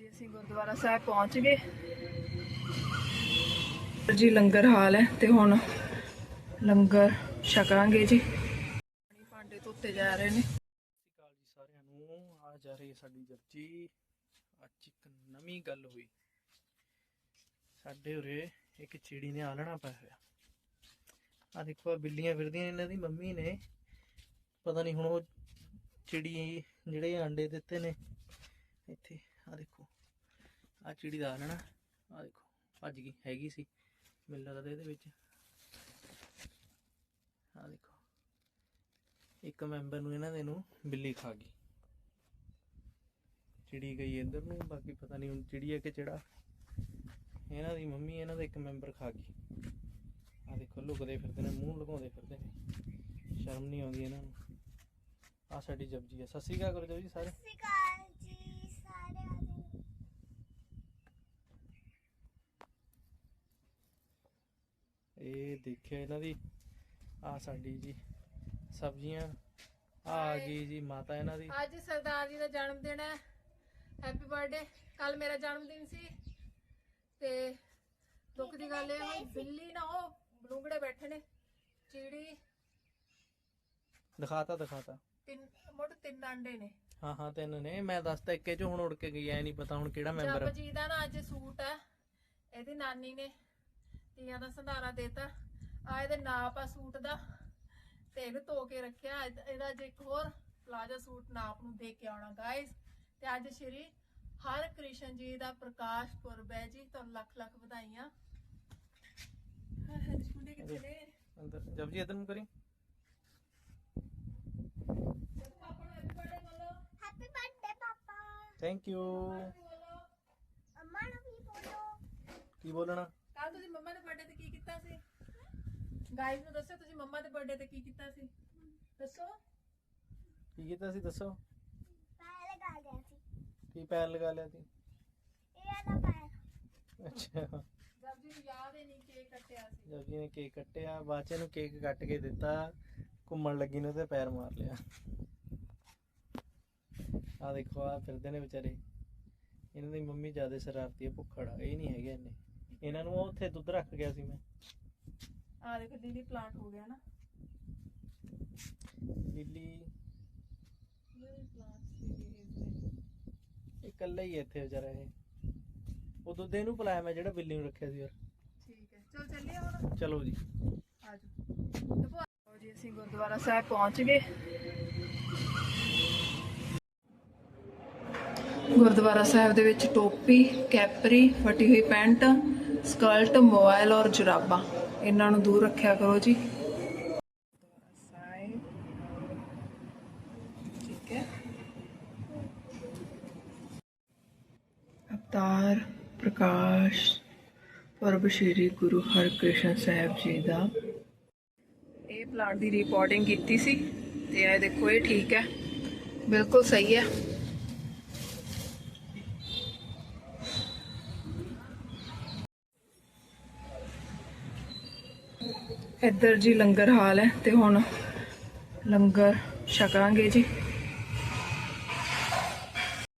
ਜੀ, ਅਸੀਂ ਗੁਰਦੁਆਰਾ ਸਾਹਿਬ ਪਹੁੰਚ ਗਏ। ਜੀ, ਲੰਗਰ ਹਾਲ ਹੈ ਤੇ ਹੁਣ ਲੰਗਰ ਛਕਾਂਗੇ ਜੀ। ਪਾਣੀ ਭਾਂਡੇ ਧੋਤੇ ਜਾ ਰਹੇ ਨੇ। ਸਤਿ ਜੀ ਸਾਰਿਆਂ ਨੂੰ। ਆ ਜਾ ਰਹੀ ਸਾਡੀ ਜਪਜੀ। ਅੱਜ ਇੱਕ ਨਵੀਂ ਗੱਲ ਹੋਈ। ਸਾਡੇ ਉਰੇ ਇੱਕ ਚਿੜੀ ਨੇ ਆਲਣਾ ਪਾਇਆ ਹੋਇਆ। ਆ ਦੇਖੋ ਆ ਬਿੱਲੀਆਂ ਫਿਰਦੀਆਂ ਇਹਨਾਂ ਦੀ ਮੰਮੀ ਨੇ। ਪਤਾ ਨਹੀਂ ਹੁਣ ਉਹ ਚਿੜੀ ਜਿਹੜੇ ਆਂਡੇ ਦਿੱਤੇ ਨੇ, ਇੱਥੇ। ਆ ਦੇਖੋ ਆ ਚਿੜੀਦਾਰ ਹੈ ਨਾ ਆ ਦੇਖੋ, ਭੱਜ ਗਈ, ਹੈਗੀ ਸੀ, ਮੈਨੂੰ ਲੱਗਦਾ ਇਹਦੇ ਵਿੱਚ। ਆ ਦੇਖੋ, ਇੱਕ ਮੈਂਬਰ ਨੂੰ ਇਹਨਾਂ ਦੇ ਨੂੰ ਬਿੱਲੀ ਖਾ ਗਈ। ਚਿੜੀ ਗਈ ਇੱਧਰ ਨੂੰ, ਬਾਕੀ ਪਤਾ ਨਹੀਂ ਹੁਣ ਚਿੜੀ ਹੈ ਕਿ ਚਿੜਾ। ਇਹਨਾਂ ਦੀ ਮੰਮੀ ਇਹਨਾਂ ਦਾ ਇੱਕ ਮੈਂਬਰ ਖਾ ਗਈ। ਆ ਦੇਖੋ, ਲੁਕਦੇ ਫਿਰਦੇ ਨੇ, ਮੂੰਹ ਲਗਾਉਂਦੇ ਫਿਰਦੇ ਨੇ। ਸ਼ਰਮ ਨਹੀਂ ਆਉਂਦੀ ਇਹਨਾਂ ਨੂੰ। ਆ ਸਾਡੀ ਜਪਜੀ ਹੈ। ਸਤਿ ਸ਼੍ਰੀ ਅਕਾਲ ਕਰੋ ਜੀ ਸਾਰੇ। ਸਤਿ ਸ਼੍ਰੀ ਅਕਾਲ ਜੀ ਸਾਰਿਆਂ ਨੂੰ ਇਹ ਦੇਖਿਓ ਇਹਨਾਂ ਦੀ? ਆ ਸਾਡੀ ਜੀ ਸਬਜ਼ੀਆਂ। ਆ ਆ ਗਈ ਜੀ ਮਾਤਾ ਇਹਨਾਂ ਦੀ। ਅੱਜ ਸਰਦਾਰ ਜੀ ਦਾ ਜਨਮ ਦਿਨ ਹੈ। ਹੈਪੀ ਬਰਥਡੇ ਕੱਲ ਮੇਰਾ ਜਨਮ ਦਿਨ ਸੀ। ਤੇ ਦੁੱਖ ਦੀ ਗੱਲ ਇਹ ਹੋਈ ਬਿੱਲੀ ਨਾ ਉਹ ਬਲੂੰਗੜੇ ਬੈਠੇ ਨੇ। ਚਿੜੀ। ਦਿਖਾਤਾ ਦਿਖਾਤਾ। ਤਿੰਨ ਮੁੱਢ ਤਿੰਨ ਅੰਡੇ ਨੇ। ਹਾਂ ਹਾਂ ਤਿੰਨ ਨੇ। ਮੈਂ ਦੱਸਤਾ ਇੱਕੇ ਚ ਹੁਣ ਉੜ ਕੇ ਗਈ ਐ ਨਹੀਂ ਪਤਾ ਹੁਣ ਕਿਹੜਾ ਮੈਂਬਰ ਜਪ ਜੀ ਦਾ ਨਾ ਅੱਜ ਸੂਟ ਹੈ। ਇਹਦੀ ਨਾਨੀ ਨੇ ਤੀਆਂ ਦਾ ਸੰਧਾਰਾ ਦੇਤਾ। ਆ ਇਹਦੇ ਨਾਪ ਆ ਸੂਟ ਦਾ ਤੇ ਇਹਨੂੰ ਧੋ ਕੇ ਰੱਖਿਆ। ਇਹਦਾ ਇਹਦਾ ਅੱਜ ਇੱਕ ਹੋਰ ਪਲਾਜਾ ਸੂਟ ਨਾਪ ਨੂੰ ਦੇ ਕੇ ਆਉਣਾ ਗਾਇਸ ਤੇ ਅੱਜ ਸ਼੍ਰੀ ਹਰ ਕ੍ਰਿਸ਼ਨ ਜੀ ਦਾ ਪ੍ਰਕਾਸ਼ ਪੁਰਬ ਹੈ ਜੀ। ਤੁਹਾਨੂੰ ਲੱਖ ਲੱਖ ਵਧਾਈਆਂ। ਹਾਂ ਜੀ ਮੁੰਡੇ ਕਿੱਥੇ ਨੇ? ਅੰਦਰ। ਜਪ ਜੀ ਇੱਧਰ ਨੂੰ ਕਰੀ। ਪਾਪਾ ਨੂੰ ਹੈਪੀ ਬਰਥਡੇ ਬੋਲੋ ਹੈਪੀ ਬਰਥਡੇ ਪਾਪਾ ਥੈਂਕ ਯੂ ਬੋਲੋ ਅੰਮਾ ਨੂੰ ਵੀ ਬੋਲੋ। ਕੀ ਬੋਲਣਾ? ਕੱਲ ਤੁਸੀਂ ਮੰਮਾ ਦੇ ਬਰਥਡੇ ਤੇ ਕੀ ਕੀਤਾ ਸੀ? ਗਾਇਸ ਨੂੰ ਦੱਸੋ ਤੁਸੀਂ ਮੰਮਾ ਦੇ ਬਰਥਡੇ ਤੇ ਕੀ ਕੀਤਾ ਸੀ? ਦੱਸੋ। ਕੀ ਕੀਤਾ ਸੀ ਦੱਸੋ। ਪਹਿਲੇ ਗਾ ਗਿਆ ਸੀ। ਕੀ ਪੈਰ ਲਗਾ ਲਿਆ ਸੀ? ਇਹ ਦਾ ਪੈਰ। ਅੱਛਾ। ਜਦ ਜੀ ਨੂੰ ਯਾਦ ਹੀ ਨਹੀਂ ਕੇਕ ਕੱਟਿਆ ਸੀ। ਜੀ ਨੇ ਕੇਕ ਕੱਟਿਆ ਬਾਚੇ ਨੂੰ ਕੇਕ ਕੱਟ ਕੇ ਦਿੱਤਾ ਘੁੰਮਣ ਲੱਗੀ ਨੂੰ ਤੇ ਪੈਰ ਮਾਰ ਲਿਆ। ਆ ਦੇਖੋ ਆ ਫਿਰਦੇ ਨੇ ਵਿਚਾਰੇ। ਇਹਨਾਂ ਦੀ ਮੰਮੀ ਜ਼ਿਆਦਾ ਸ਼ਰਾਰਤੀ ਹੈ ਭੁੱਖੜ ਇਹ ਨਹੀਂ ਹੈਗੇ ਇੰਨੇ। ਇਹਨਾਂ ਨੂੰ ਉਹ ਉੱਥੇ ਦੁੱਧ ਰੱਖ ਗਿਆ ਸੀ ਮੈਂ। ਆ ਦੇਖੋ ਦੀਦੀ ਪਲਾਂਟ ਹੋ ਗਿਆ ਨਾ। ਲਿੱਲੀ। ਇਹ ਪਲਾਂਟ ਇਕੱਲਾ ਹੀ ਹੈ ਇੱਥੇ ਵਿਚਾਰਾ ਇਹ। ਉਹ ਦੁੱਧ ਇਹਨੂੰ ਪਿਲਾਇਆ ਮੈਂ ਜਿਹੜਾ ਬਿੱਲੀ ਨੂੰ ਰੱਖਿਆ ਸੀ ਯਾਰ। ਠੀਕ ਹੈ। ਚਲ ਚੱਲੀਏ ਹੁਣ। ਚਲੋ ਜੀ। ਆਜੋ ਦੇਖੋ ਆਓ ਜੀ ਅਸੀਂ ਗੁਰਦੁਆਰਾ ਸਾਹਿਬ ਪਹੁੰਚ ਗਏ। ਗੁਰਦੁਆਰਾ ਸਾਹਿਬ ਦੇ ਵਿੱਚ ਟੋਪੀ ਕੈਪਰੀ ਫਟੀ ਹੋਈ ਪੈਂਟ ਸਕਲਟ ਮੋਬਾਈਲ ਔਰ ਜੁਰਾਬਾਂ। ਇਹਨਾਂ ਨੂੰ ਦੂਰ ਰੱਖਿਆ ਕਰੋ ਜੀ। ਠੀਕ ਹੈ। ਅਵਤਾਰ ਪ੍ਰਕਾਸ਼, ਪਰਬ ਸ਼੍ਰੀ ਗੁਰੂ ਹਰਕ੍ਰਿਸ਼ਨ ਸਾਹਿਬ ਜੀ ਦਾ। ਇਹ ਪਲਾਂਟ ਦੀ ਰਿਪੋਰਟਿੰਗ ਕੀਤੀ ਸੀ। ਤੇ ਇਹ ਦੇਖੋ, ਇਹ ਠੀਕ ਹੈ। ਬਿਲਕੁਲ ਸਹੀ ਹੈ। ਇੱਧਰ ਜੀ ਲੰਗਰ ਹਾਲ ਹੈ ਤੇ ਹੁਣ ਲੰਗਰ ਛਕਾਂਗੇ ਜੀ।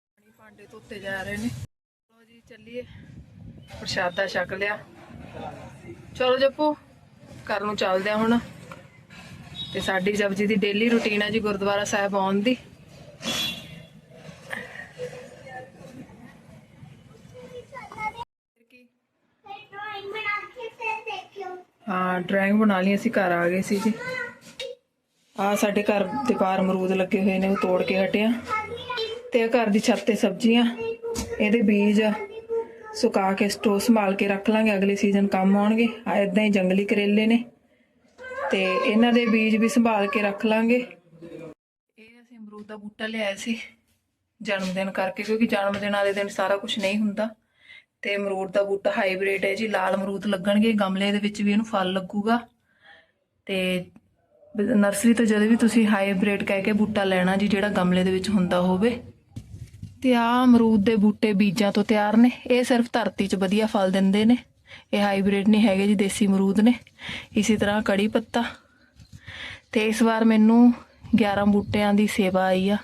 ਪਾਣੀ ਭਾਂਡੇ ਧੋਤੇ ਜਾ ਰਹੇ ਨੇ। ਚਲੋ ਜੀ, ਚੱਲੀਏ। ਪ੍ਰਸ਼ਾਦਾ ਛਕ ਲਿਆ। ਚਲੋ ਜੱਪੂ, ਘਰ ਨੂੰ ਚੱਲਦੇ ਆ ਹੁਣ। ਤੇ ਸਾਡੀ ਜਪਜੀ ਦੀ ਡੇਲੀ ਰੁਟੀਨ ਹੈ ਜੀ ਗੁਰਦੁਆਰਾ ਸਾਹਿਬ ਆਉਣ ਦੀ ਡਰਾਇੰਗ ਬਣਾ ਕੇ ਫਿਰ ਦੇਖਿਓ ਹਾਂ ਡਰਾਇੰਗ ਬਣਾ ਲਈ, ਅਸੀਂ ਘਰ ਆ ਗਏ ਸੀ ਜੀ। ਆ ਸਾਡੇ ਘਰ ਦੇ ਬਾਹਰ ਅਮਰੂਦ ਲੱਗੇ ਹੋਏ ਨੇ, ਉਹ ਤੋੜ ਕੇ ਹਟਿਆ। ਤੇ ਘਰ ਦੀ ਛੱਤ ਤੇ ਸਬਜ਼ੀਆਂ, ਇਹਦੇ ਬੀਜ ਸੁਕਾ ਕੇ ਸਟੋ ਸੰਭਾਲ ਕੇ ਰੱਖ ਲਾਂਗੇ, ਅਗਲੇ ਸੀਜ਼ਨ ਕੰਮ ਆਉਣਗੇ। ਆ ਇਦਾਂ ਹੀ ਜੰਗਲੀ ਕਰੇਲੇ ਨੇ। ਤੇ ਇਹਨਾਂ ਦੇ ਬੀਜ ਵੀ ਸੰਭਾਲ ਕੇ ਰੱਖ ਲਾਂਗੇ। ਇਹ ਅਸੀਂ ਅਮਰੂਦ ਦਾ ਬੂਟਾ ਲਿਆਇਆ ਸੀ ਜਨਮ ਦਿਨ ਕਰਕੇ, ਕਿਉਂਕਿ ਜਨਮ ਦਿਨ ਵਾਲੇ ਦਿਨ ਸਾਰਾ ਕੁਝ ਨਹੀਂ ਹੁੰਦਾ। ਤੇ ਅਮਰੂਦ ਦਾ ਬੂਟਾ ਹਾਈਬ੍ਰਿਡ ਹੈ ਜੀ, ਲਾਲ ਅਮਰੂਦ ਲੱਗਣਗੇ, ਗਮਲੇ ਦੇ ਵਿੱਚ ਵੀ ਇਹਨੂੰ ਫਲ ਲੱਗੂਗਾ। ਤੇ ਨਰਸਰੀ ਤੋਂ ਜਦੋਂ ਵੀ ਤੁਸੀਂ ਹਾਈਬ੍ਰਿਡ ਕਹਿ ਕੇ ਬੂਟਾ ਲੈਣਾ ਜੀ, ਜਿਹੜਾ ਗਮਲੇ ਦੇ ਵਿੱਚ ਹੁੰਦਾ ਹੋਵੇ, ਤੇ ਆ ਅਮਰੂਦ ਦੇ ਬੂਟੇ ਬੀਜਾਂ ਤੋਂ ਤਿਆਰ ਨੇ। ਇਹ ਸਿਰਫ ਧਰਤੀ 'ਚ ਵਧੀਆ ਫਲ ਦਿੰਦੇ ਨੇ। ਇਹ ਹਾਈਬ੍ਰਿਡ ਨਹੀਂ ਹੈਗੇ ਜੀ, ਦੇਸੀ ਅਮਰੂਦ ਨੇ। ਇਸੇ ਤਰ੍ਹਾਂ ਕੜੀ ਪੱਤਾ। ਤੇ ਇਸ ਵਾਰ ਮੈਨੂੰ 11 ਬੂਟਿਆਂ ਦੀ ਸੇਵਾ ਆਈ ਆ।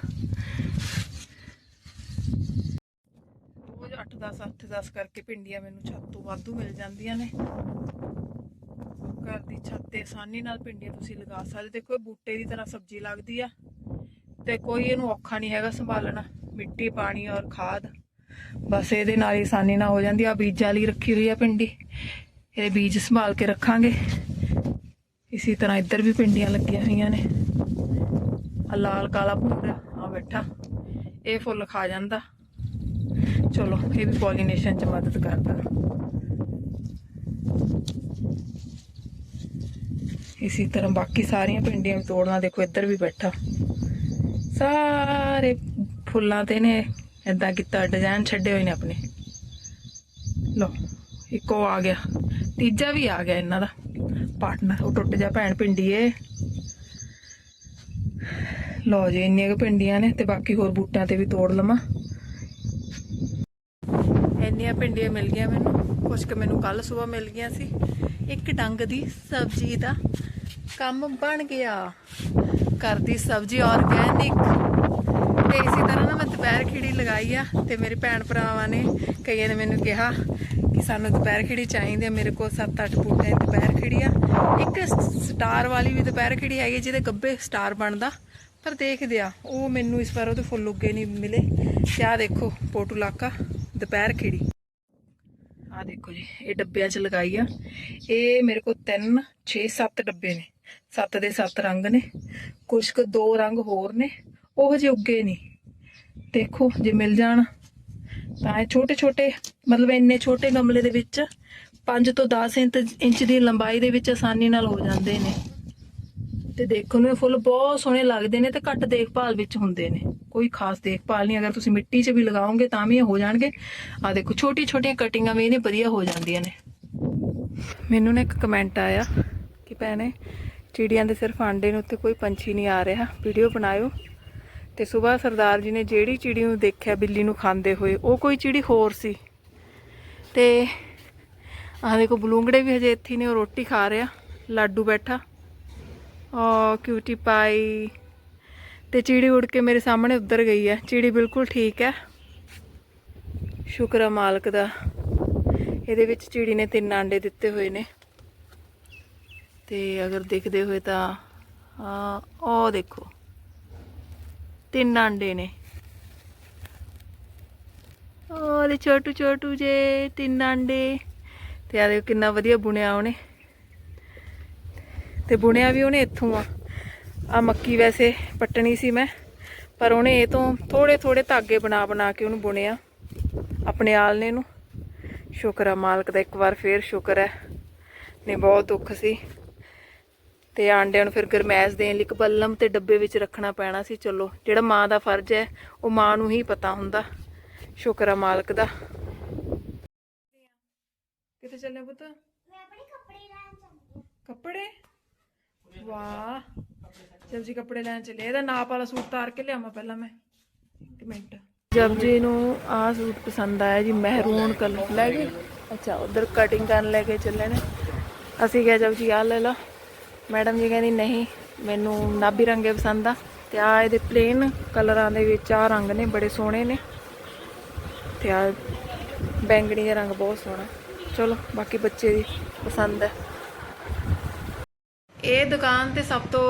10 ਕਰਕੇ ਭਿੰਡੀਆਂ ਮੈਨੂੰ ਛੱਤ ਤੋਂ ਵਾਧੂ ਮਿਲ ਜਾਂਦੀਆਂ ਨੇ। ਘਰ ਦੀ ਛੱਤ ਤੇ ਆਸਾਨੀ ਨਾਲ ਪਿੰਡੀਆਂ ਤੁਸੀਂ ਲਗਾ ਸਕਦੇ ਦੇਖੋ ਇਹ ਬੂਟੇ ਦੀ ਤਰ੍ਹਾਂ ਸਬਜ਼ੀ ਲੱਗਦੀ ਆ ਤੇ ਕੋਈ ਇਹਨੂੰ ਔਖਾ ਨਹੀਂ ਹੈਗਾ ਸੰਭਾਲਣਾ। ਮਿੱਟੀ, ਪਾਣੀ ਔਰ ਖਾਦ। ਬਸ ਇਹਦੇ ਨਾਲ ਹੀ ਆਸਾਨੀ ਨਾਲ ਹੋ ਜਾਂਦੀ ਆ। ਬੀਜਾਂ ਲਈ ਰੱਖੀ ਹੋਈ ਆ ਭਿੰਡੀ ਇਹਦੇ ਬੀਜ ਸੰਭਾਲ ਕੇ ਰੱਖਾਂਗੇ। ਇਸੇ ਤਰ੍ਹਾਂ ਇੱਧਰ ਵੀ ਪਿੰਡੀਆਂ ਲੱਗੀਆਂ ਹੋਈਆਂ ਨੇ। ਆ ਲਾਲ ਕਾਲਾ ਭੁੰਡਾ ਆ ਬੈਠਾ। ਇਹ ਫੁੱਲ ਖਾ ਜਾਂਦਾ। ਚਲੋ, ਇਹ ਵੀ ਪੋਲੀਨੇਸ਼ਨ ਚ ਮਦਦ ਕਰਦਾ। ਇਸੇ ਤਰ੍ਹਾਂ ਬਾਕੀ ਸਾਰੀਆਂ ਪਿੰਡੀਆਂ ਵੀ ਤੋੜਨਾ, ਦੇਖੋ, ਇੱਧਰ ਵੀ ਬੈਠਾ। ਸਾਰੇ ਫੁੱਲਾਂ ਤੇ ਨੇ ਇਦਾਂ ਕੀਤਾ ਡਿਜ਼ਾਈਨ ਛੱਡੇ ਹੋਏ ਨੇ ਆਪਣੇ। ਲੋ ਇੱਕੋ ਆ ਗਿਆ। ਤੀਜਾ ਵੀ ਆ ਗਿਆ ਇਹਨਾਂ ਦਾ। ਪਾਰਟਨਰ ਉਹ ਟੁੱਟ ਜਾ ਭੈਣ ਪਿੰਡੀ ਏ ਲੋ ਜੀ, ਇੰਨੀਆਂ ਕੁ ਪਿੰਡੀਆਂ ਨੇ ਤੇ ਬਾਕੀ ਹੋਰ ਬੂਟਾਂ ਤੇ ਵੀ ਤੋੜ ਲਵਾਂ। ਇੰਨੀਆਂ ਪਿੰਡੀਆਂ ਮਿਲ ਗਈਆਂ ਮੈਨੂੰ। ਕੁਝ ਕੁ ਮੈਨੂੰ ਕੱਲ ਸਵੇਰ ਮਿਲ ਗਈਆਂ ਸੀ। ਇੱਕ ਡੰਗ ਦੀ ਸਬਜ਼ੀ ਦਾ ਕੰਮ ਬਣ ਗਿਆ। ਘਰ ਦੀ ਸਬਜ਼ੀ ਆਰਗੈਨਿਕ ਤੇ ਇਸੇ ਤਰ੍ਹਾਂ ਨਾ ਮੈਂ ਦੁਪਹਿਰ ਖਿੜੀ ਲਗਾਈ ਆ ਤੇ ਮੇਰੇ ਭੈਣ ਭਰਾਵਾਂ ਨੇ ਕਈਆਂ ਨੇ ਮੈਨੂੰ ਕਿਹਾ ਕਿ ਸਾਨੂੰ ਦੁਪਹਿਰ ਖਿੜੀ ਚਾਹੀਦੀ ਆ। ਮੇਰੇ ਕੋਲ 7-8 ਬੂਟੇ ਦੁਪਹਿਰ ਖਿੜੀ ਆ। ਇੱਕ ਸਟਾਰ ਵਾਲੀ ਵੀ ਦੁਪਹਿਰ ਖਿੜੀ ਹੈਗੀ ਜਿਹਦੇ ਗੱਬੇ ਸਟਾਰ ਬਣਦਾ। ਪਰ ਦੇਖਦੇ ਆ, ਉਹ ਮੈਨੂੰ ਇਸ ਵਾਰ ਉਹਦੇ ਫੁੱਲ ਉੱਗੇ ਨਹੀਂ ਮਿਲੇ। ਤੇ ਦੇਖੋ ਪੋਟੂ ਲਾਕਾ, ਦੁਪਹਿਰ ਖਿੜੀ ਆ ਦੇਖੋ ਜੀ, ਇਹ ਡੱਬਿਆਂ 'ਚ ਲਗਾਈ ਆ। ਇਹ ਮੇਰੇ ਕੋਲ 3 6 7 ਡੱਬੇ ਨੇ। 7 ਦੇ 7 ਰੰਗ ਨੇ। ਕੁਝ ਕੁ ਦੋ ਰੰਗ ਹੋਰ ਨੇ। ਉਹ ਹਜੇ ਉੱਗੇ ਨਹੀਂ। ਦੇਖੋ, ਜੇ ਮਿਲ ਜਾਣ ਤਾਂ ਇਹ ਛੋਟੇ ਛੋਟੇ ਮਤਲਬ ਇੰਨੇ ਛੋਟੇ ਗਮਲੇ ਦੇ ਵਿੱਚ 5 ਤੋਂ 10 ਇੰਚ ਇੰਚ ਦੀ ਲੰਬਾਈ ਦੇ ਵਿੱਚ ਆਸਾਨੀ ਨਾਲ ਹੋ ਜਾਂਦੇ ਨੇ। ਤੇ ਦੇਖਣ ਨੂੰ ਇਹ ਫੁੱਲ ਬਹੁਤ ਸੋਹਣੇ ਲੱਗਦੇ ਨੇ ਤੇ ਘੱਟ ਦੇਖਭਾਲ ਵਿੱਚ ਹੁੰਦੇ ਨੇ। ਕੋਈ ਖਾਸ ਦੇਖਭਾਲ ਨਹੀਂ, ਅਗਰ ਤੁਸੀਂ ਮਿੱਟੀ 'ਚ ਵੀ ਲਗਾਓਗੇ ਤਾਂ ਵੀ ਇਹ ਹੋ ਜਾਣਗੇ। ਆ ਦੇਖੋ ਛੋਟੀ ਛੋਟੀਆਂ ਕਟਿੰਗਾਂ ਵੀ ਇਹਨੇ ਵਧੀਆ ਹੋ ਜਾਂਦੀਆਂ ਨੇ। ਮੈਨੂੰ ਨਾ ਇੱਕ ਕਮੈਂਟ ਆਇਆ ਕਿ ਭੈਣੇ, ਚਿੜੀਆਂ ਦੇ ਸਿਰਫ ਆਂਡੇ ਨੂੰ ਉੱਤੇ ਕੋਈ ਪੰਛੀ ਨਹੀਂ ਆ ਰਿਹਾ। ਵੀਡੀਓ ਬਣਾਇਓ। ਤੇ ਸਵੇਰ ਸਰਦਾਰ ਜੀ ਨੇ ਜਿਹੜੀ ਚਿੜੀ ਨੂੰ ਦੇਖਿਆ, ਬਿੱਲੀ ਨੂੰ ਖਾਂਦੇ ਹੋਏ, ਉਹ ਕੋਈ ਚਿੜੀ ਹੋਰ ਸੀ। ਤੇ ਆਹ ਦੇਖੋ, ਬਲੂੰਗੜੇ ਵੀ ਹਜੇ ਇੱਥੇ ਨੇ, ਉਹ ਰੋਟੀ ਖਾ ਰਿਹਾ, ਲਾਡੂ ਬੈਠਾ। ਓ ਕਿਊਟੀ ਪਾਈ ਤੇ ਚਿੜੀ ਉੜ ਕੇ ਮੇਰੇ ਸਾਹਮਣੇ ਉੱਧਰ ਗਈ ਹੈ। ਚਿੜੀ ਬਿਲਕੁਲ ਠੀਕ ਹੈ। ਸ਼ੁਕਰ ਹੈ ਮਾਲਕ ਦਾ। ਇਹਦੇ ਵਿੱਚ ਚਿੜੀ ਨੇ ਤਿੰਨ ਆਂਡੇ ਦਿੱਤੇ ਹੋਏ ਨੇ। ਤੇ ਅਗਰ ਦੇਖਦੇ ਹੋਏ ਤਾਂ ਆ ਉਹ ਦੇਖੋ। ਤਿੰਨ ਆਂਡੇ ਨੇ। ਉਹਦੇ ਛੋਟੂ ਛੋਟੂ ਜੇ ਤਿੰਨ ਆਂਡੇ। ਤੇ ਆ ਦੇਖੋ ਕਿੰਨਾ ਵਧੀਆ ਬੁਣਿਆ ਉਹਨੇ। ਤੇ ਬੁਣਿਆ ਵੀ ਉਹਨੇ ਇੱਥੋਂ ਆ। ਆ ਮੱਕੀ ਵੈਸੇ ਪੱਟਣੀ ਸੀ ਮੈਂ ਪਰ ਉਹਨੇ ਇਹ ਤੋਂ ਥੋੜੇ ਥੋੜੇ ਧਾਗੇ ਬਣਾ ਬਣਾ ਕੇ ਉਹਨੂੰ ਬੁਣਿਆ ਆਪਣੇ ਆਲਨੇ ਨੂੰ। ਸ਼ੁਕਰ ਆ ਮਾਲਕ ਦਾ ਇੱਕ ਵਾਰ ਫੇਰ ਸ਼ੁਕਰ ਹੈ ਨੇ ਬਹੁਤ ਦੁੱਖ ਸੀ। ਤੇ ਆਂਡਿਆਂ ਨੂੰ ਫਿਰ ਗਰਮੈਸ਼ ਦੇਣ ਲਈ ਇੱਕ ਬੱਲਮ ਤੇ ਡੱਬੇ ਵਿੱਚ ਰੱਖਣਾ ਪੈਣਾ ਸੀ ਚਲੋ ਜਿਹੜਾ ਮਾਂ ਦਾ ਫਰਜ਼ ਹੈ ਉਹ ਮਾਂ ਨੂੰ ਹੀ ਪਤਾ ਹੁੰਦਾ। ਸ਼ੁਕਰ ਆ ਮਾਲਕ ਦਾ। ਕਿੱਥੇ ਚੱਲੇ ਪੁੱਤ? ਮੈਂ ਆਪਣੇ ਕੱਪੜੇ ਲੈਣ ਚੱਲੀ ਕੱਪੜੇ? ਵਾਹ। ਸਬਜੀ ਕੱਪੜੇ ਲੈਣ ਚੱਲੇ। ਇਹਦਾ ਨਾਪ ਵਾਲਾ ਸੂਟ ਤਾਰ ਕੇ ਲਿਆਵਾਂ ਪਹਿਲਾਂ ਮੈਂ। ਇੱਕ ਮਿੰਟ। ਜਬ ਜੀ ਨੂੰ ਆਹ ਸੂਟ ਪਸੰਦ ਆਇਆ ਜੀ, ਮਹਿਰੂਨ ਕਲਰ ਲੈ ਗਏ ਅੱਛਾ, ਉਧਰ ਕਟਿੰਗ ਕਰਨ ਲੈ ਕੇ ਚੱਲੇ ਨੇ। ਅਸੀਂ ਕਿਹਾ ਜਬ ਜੀ ਆਹ ਲੈ ਲਓ। ਮੈਡਮ ਜੀ ਕਹਿੰਦੀ, ਨਹੀਂ, ਮੈਨੂੰ ਨਾਭੀ ਰੰਗੇ ਪਸੰਦ ਆ। ਤੇ ਆ ਇਹਦੇ ਪਲੇਨ ਕਲਰਾਂ ਦੇ ਵਿੱਚ ਆ ਰੰਗ ਨੇ, ਬੜੇ ਸੋਹਣੇ ਨੇ। ਤੇ ਆ ਬੈਂਗਣੀ ਦਾ ਰੰਗ ਬਹੁਤ ਸੋਹਣਾ। ਚਲੋ, ਬਾਕੀ ਬੱਚੇ ਦੀ ਪਸੰਦ ਹੈ। ਇਹ ਦੁਕਾਨ ਤੇ ਸਭ ਤੋਂ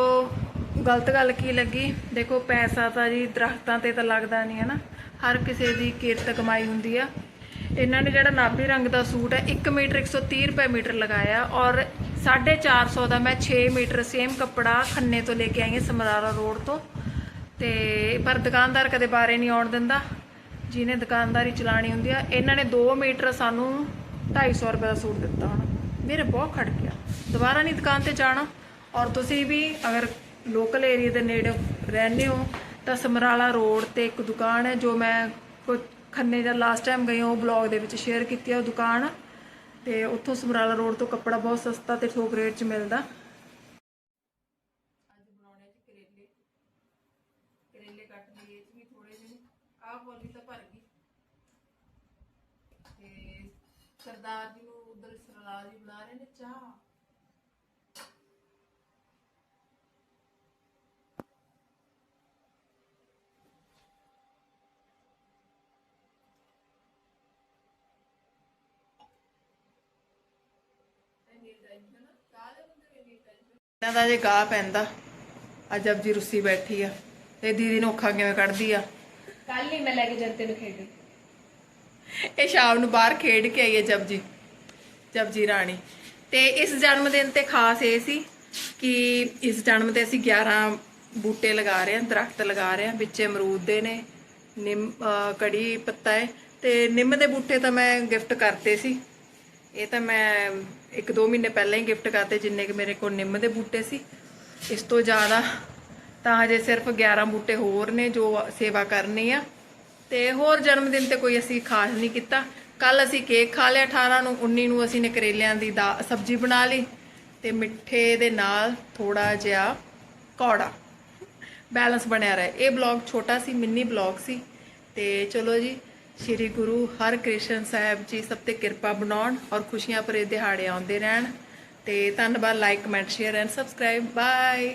ਗਲਤ ਗੱਲ ਕੀ ਲੱਗੀ? ਦੇਖੋ, ਪੈਸਾ ਤਾਂ ਜੀ ਦਰਖਤਾਂ ਤੇ ਤਾਂ ਲੱਗਦਾ ਨਹੀਂ ਹੈ ਨਾ ਹਰ ਕਿਸੇ ਦੀ ਕਿਰਤ ਕਮਾਈ ਹੁੰਦੀ ਆ। ਇਹਨਾਂ ਨੇ ਜਿਹੜਾ ਨਾਭੀ ਰੰਗ ਦਾ ਸੂਟ ਹੈ 1 ਮੀਟਰ 130 ਰੁਪਏ ਮੀਟਰ ਲਗਾਇਆ ਔਰ 450 ਦਾ ਮੈਂ 6 ਮੀਟਰ ਸੇਮ ਕੱਪੜਾ ਖੰਨੇ ਤੋਂ ਲੈ ਕੇ ਆਈ ਹਾਂ ਸਮਰਾਰਾ ਰੋਡ ਤੋਂ। ਤੇ ਪਰ ਦੁਕਾਨਦਾਰ ਕਦੇ ਬਾਰੇ ਨਹੀਂ ਆਉਣ ਦਿੰਦਾ। ਜਿਹਨੇ ਦੁਕਾਨਦਾਰੀ ਚਲਾਣੀ ਹੁੰਦੀ ਆ, ਇਹਨਾਂ ਨੇ 2 ਮੀਟਰ ਸਾਨੂੰ 250 ਰੁਪਏ ਦਾ ਸੂਟ ਦਿੱਤਾ ਹੁਣ। ਮੇਰੇ ਬਹੁਤ ਖੜ ਗਿਆ ਦੁਬਾਰਾ ਨਹੀਂ ਦੁਕਾਨ ਤੇ ਜਾਣਾ। ਔਰ ਤੁਸੀਂ ਵੀ ਅਗਰ ਲੋਕਲ ਏਰੀਆ ਦੇ ਨੇੜੇ ਰਹਿੰਦੇ ਹੋ, ਤਾਂ ਸਮਰਾਲਾ ਰੋਡ ਤੇ ਇੱਕ ਦੁਕਾਨ ਹੈ ਜੋ ਮੈਂ ਕੁਝ ਖੰਨੇ ਦਾ ਲਾਸਟ ਟਾਈਮ ਗਈ ਉਹ ਬਲੌਗ ਦੇ ਵਿੱਚ ਸ਼ੇਅਰ ਕੀਤੀ ਹੈ ਉਹ ਦੁਕਾਨ। ਤੇ ਉੱਥੋਂ ਸਮਰਾਲਾ ਰੋਡ ਤੋਂ ਕੱਪੜਾ ਬਹੁਤ ਸਸਤਾ ਤੇ ਠੋਕ ਰੇਟ 'ਚ ਮਿਲਦਾ। ਅੱਜ ਬਣਾਉਣੇ ਚ ਕਰੇਲੇ। ਕਰੇਲੇ ਕੱਟ ਲਈਏ, ਇਹ ਥੋੜੇ ਜਿਹੇ। ਆਹ ਬੋਲੀ ਤਾਂ ਭਰ ਗਈ। ਤੇ ਸਰਦਾਰ ਜੀ ਨੂੰ ਉਧਰ ਸਰਦਾਰ ਜੀ ਬਣਾ ਰਹੇ ਨੇ ਚਾਹ। ਇਹਨਾਂ ਦਾ ਜੇ ਗਾਹ ਪੈਂਦਾ ਅੱਜ ਅਬ ਜੀ ਰੁੱਸੀ ਬੈਠੀ ਆ ਤੇ ਦੀਦੀ ਨੂੰ ਅੱਖਾਂ ਕਿਵੇਂ ਕੱਢਦੀ ਆ? ਕੱਲ ਨਹੀਂ ਮੈਂ ਲੈ ਕੇ ਜਨਤੇ ਨੂੰ ਖੇਡੀ ਇਹ ਸ਼ਾਮ ਨੂੰ ਬਾਹਰ ਖੇਡ ਕੇ ਆਈ ਹੈ ਜਪਜੀ ਜਪਜੀ ਰਾਣੀ। ਤੇ ਇਸ ਜਨਮ ਦਿਨ ਤੇ ਖਾਸ ਇਹ ਸੀ ਕਿ ਇਸ ਜਨਮ ਤੇ ਅਸੀਂ 11 ਬੂਟੇ ਲਗਾ ਰਹੇ ਹਾਂ ਦਰਖਤ ਲਗਾ ਰਹੇ ਹਾਂ ਵਿੱਚ ਅਮਰੂਦ ਦੇ ਨੇ ਨਿੰਮ ਕੜੀ ਪੱਤਾ ਹੈ ਤੇ ਨਿੰਮ ਦੇ ਬੂਟੇ ਤਾਂ ਮੈਂ ਗਿਫਟ ਕਰਤੇ ਸੀ। ਇਹ ਤਾਂ ਮੈਂ ਇੱਕ ਦੋ ਮਹੀਨੇ ਪਹਿਲਾਂ ਹੀ ਗਿਫਟ ਕਰਤੇ, ਜਿੰਨੇ ਕਿ ਮੇਰੇ ਕੋਲ ਨਿੰਮ ਦੇ ਬੂਟੇ ਸੀ। ਇਸ ਤੋਂ ਜ਼ਿਆਦਾ ਤਾਂ ਹਜੇ ਸਿਰਫ 11 ਬੂਟੇ ਹੋਰ ਨੇ ਜੋ ਸੇਵਾ ਕਰਨੀ ਆ। ਤੇ ਹੋਰ ਜਨਮ ਦਿਨ ਤੇ ਕੋਈ ਅਸੀਂ ਖਾਸ ਨਹੀਂ ਕੀਤਾ। ਕੱਲ ਅਸੀਂ ਕੇਕ ਖਾ ਲਿਆ 18 ਨੂੰ 19 ਨੂੰ ਅਸੀਂ ਨੇ ਕਰੇਲਿਆਂ ਦੀ ਦਾ, ਸਬਜ਼ੀ ਬਣਾ ਲਈ ਤੇ ਮਿੱਠੇ ਦੇ ਨਾਲ ਥੋੜਾ ਜਿਹਾ ਕੌੜਾ। ਬੈਲੈਂਸ ਬਣਿਆ ਰਹੇ। ਇਹ ਬਲੌਗ ਛੋਟਾ ਸੀ, ਮਿੰਨੀ ਬਲੌਗ ਸੀ। ਤੇ ਚਲੋ ਜੀ ਸ਼੍ਰੀ ਗੁਰੂ ਹਰਕ੍ਰਿਸ਼ਨ ਸਾਹਿਬ ਜੀ ਸਭ ਤੇ ਕਿਰਪਾ ਬਣਾਉਣ ਔਰ ਖੁਸ਼ੀਆਂ ਭਰੇ ਦਿਹਾੜੇ ਆਉਂਦੇ ਰਹਿਣ ਤੇ ਧੰਨਵਾਦ like comment share and subscribe bye